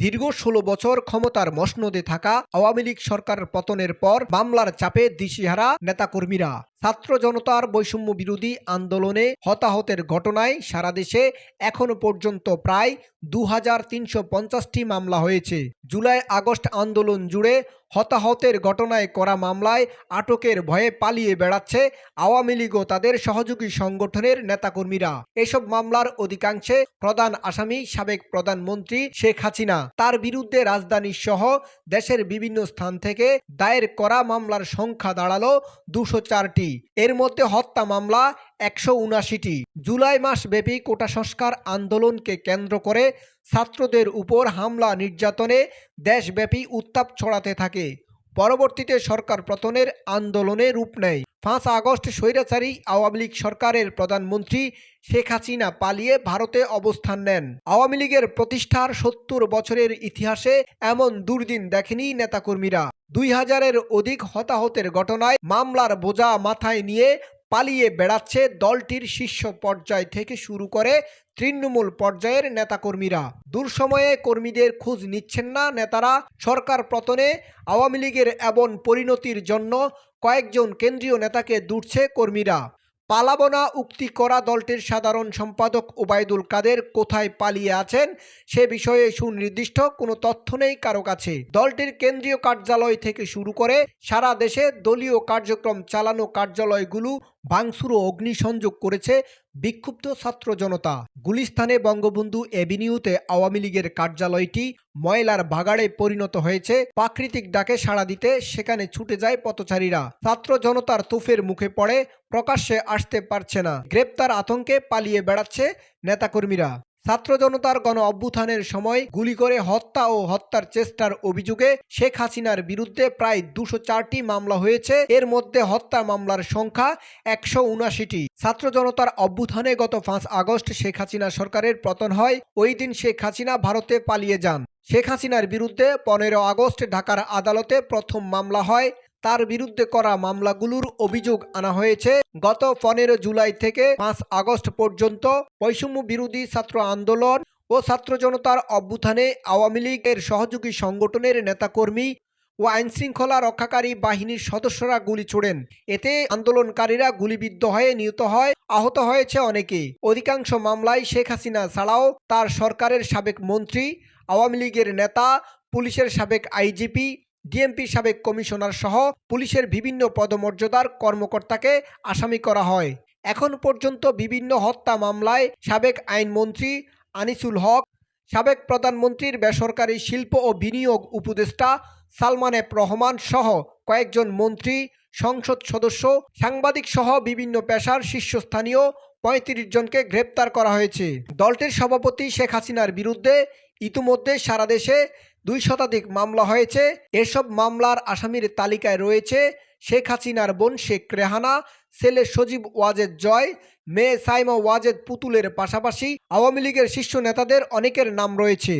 দীর্ঘ ষোলো বছর ক্ষমতার মসনদে থাকা আওয়ামী লীগ সরকারের পতনের পর মামলার চাপে দিশিহারা নেতাকর্মীরা। ছাত্র জনতার বৈষম্য বিরোধী আন্দোলনে হতাহতের ঘটনায় সারা দেশে এখনও পর্যন্ত প্রায় দু মামলা হয়েছে। জুলাই আগস্ট আন্দোলন জুড়ে হতাহতের ঘটনায় করা মামলায় আটকের ভয়ে পালিয়ে বেড়াচ্ছে আওয়ামী লীগ ও তাদের সহযোগী সংগঠনের নেতাকর্মীরা। এসব মামলার অধিকাংশে প্রধান আসামি, সাবেক প্রধানমন্ত্রী শেখ হাসিনা। তার বিরুদ্ধে রাজধানী সহ দেশের বিভিন্ন স্থান থেকে দায়ের করা মামলার সংখ্যা দাঁড়াল দুশো চারটি। এর মধ্যে হত্যা মামলা একশো উনাশিটি জুলাই মাস ব্যাপী কোটা সংস্কার আন্দোলনকে কেন্দ্র করে ছাত্রদের উপর হামলা নির্যাতনে দেশব্যাপী উত্তাপ ছড়াতে থাকে। পরবর্তীতে সরকার পতনের আন্দোলনে রূপ নেয়। পাঁচ আগস্ট স্বৈরাচারী আওয়ামী লীগ সরকারের প্রধানমন্ত্রী শেখ হাসিনা পালিয়ে ভারতে অবস্থান নেন। আওয়ামী লীগের প্রতিষ্ঠার সত্তর বছরের ইতিহাসে এমন দুর্দিন দেখেনি নেতাকর্মীরা। দুই হাজারের অধিক হতাহতের ঘটনায় মামলার বোঝা মাথায় নিয়ে পালিয়ে বেড়াচ্ছে দলটির শীর্ষ পর্যায় থেকে শুরু করে তৃণমূল পর্যায়ের নেতাকর্মীরা। দুঃসময়ে কর্মীদের খোঁজ নিচ্ছেন না নেতারা। সরকার পতনে আওয়ামী লীগের এমন পরিণতির জন্য কয়েকজন কেন্দ্রীয় নেতাকে দুটছে কর্মীরা। পালাবো না উক্তি করা দলটির সাধারণ সম্পাদক ওবায়দুল কাদের কোথায় পালিয়ে আছেন সে বিষয়ে সুনির্দিষ্ট কোনো তথ্য নেই কারও কাছে। দলটির কেন্দ্রীয় কার্যালয় থেকে শুরু করে সারা দেশে দলীয় কার্যক্রম চালানো কার্যালয়গুলো ভাঙচুর ও অগ্নিসংযোগ করেছে বিক্ষুব্ধ ছাত্র জনতা। গুলিস্তানে বঙ্গবন্ধু এভিনিউতে আওয়ামী লীগের কার্যালয়টি ময়লার ভাগাড়ে পরিণত হয়েছে। প্রাকৃতিক ডাকে সাড়া দিতে সেখানে ছুটে যায় পথচারীরা। ছাত্র জনতার তুফের মুখে পড়ে, প্রকাশ্যে আসতে পারছে না। গ্রেপ্তার আতঙ্কে পালিয়ে বেড়াচ্ছে নেতাকর্মীরা। ছাত্র জনতার গণ অভ্যুত্থানের সময় গুলি করে হত্যা ও হত্যার চেষ্টার অভিযোগে শেখ হাসিনার বিরুদ্ধে প্রায় দুশো চারটি মামলা হয়েছে। এর মধ্যে হত্যা মামলার সংখ্যা একশো উনাশিটি ছাত্র জনতার অভ্যুত্থানে গত পাঁচ আগস্ট শেখ হাসিনা সরকারের পতন হয়। ওই দিন শেখ হাসিনা ভারতে পালিয়ে যান। শেখ হাসিনার বিরুদ্ধে পনেরো আগস্ট ঢাকার আদালতে প্রথম মামলা হয়। তার বিরুদ্ধে করা মামলাগুলোর অভিযোগ আনা হয়েছে। গত পনেরো জুলাই থেকে পাঁচ আগস্ট পর্যন্ত বৈষম্য বিরোধী ছাত্র আন্দোলন ও ছাত্র জনতার অভ্যুত্থানে আওয়ামী লীগের সহযোগী সংগঠনের নেতাকর্মী ও আইনশৃঙ্খলা রক্ষাকারী বাহিনীর সদস্যরা গুলি ছোড়েন। এতে আন্দোলনকারীরা গুলিবিদ্ধ হয়ে নিহত হয়, আহত হয়েছে অনেকে। অধিকাংশ মামলায় শেখ হাসিনা ছাড়াও তার সরকারের সাবেক মন্ত্রী, আওয়ামী লীগের নেতা, পুলিশের সাবেক আইজিপি ডিএমপি সাবেক কমিশনার সহ পুলিশের বিভিন্ন পদমর্যাদার কর্মকর্তাকে আসামি করা হয়। এখন পর্যন্ত বিভিন্ন হত্যা মামলায় সাবেক আইনমন্ত্রী আনিসুল হক, সাবেক প্রধানমন্ত্রীর বেসরকারি শিল্প ও বিনিয়োগ উপদেষ্টা সালমান এফ রহমান সহ কয়েকজন মন্ত্রী, সংসদ সদস্য, সাংবাদিক সহ বিভিন্ন পেশার শীর্ষস্থানীয় পঁয়ত্রিশ জনকে গ্রেপ্তার করা হয়েছে। দলটির সভাপতি শেখ হাসিনার বিরুদ্ধে ইতিমধ্যে সারা দেশে দুই শতাধিক মামলা হয়েছে। এসব মামলার আসামির তালিকায় রয়েছে শেখ হাসিনার বোন শেখ রেহানা, ছেলে সজীব ওয়াজেদ জয়, মেয়ে সাইমা ওয়াজেদ পুতুলের পাশাপাশি আওয়ামী লীগের শীর্ষ নেতাদের অনেকের নাম রয়েছে।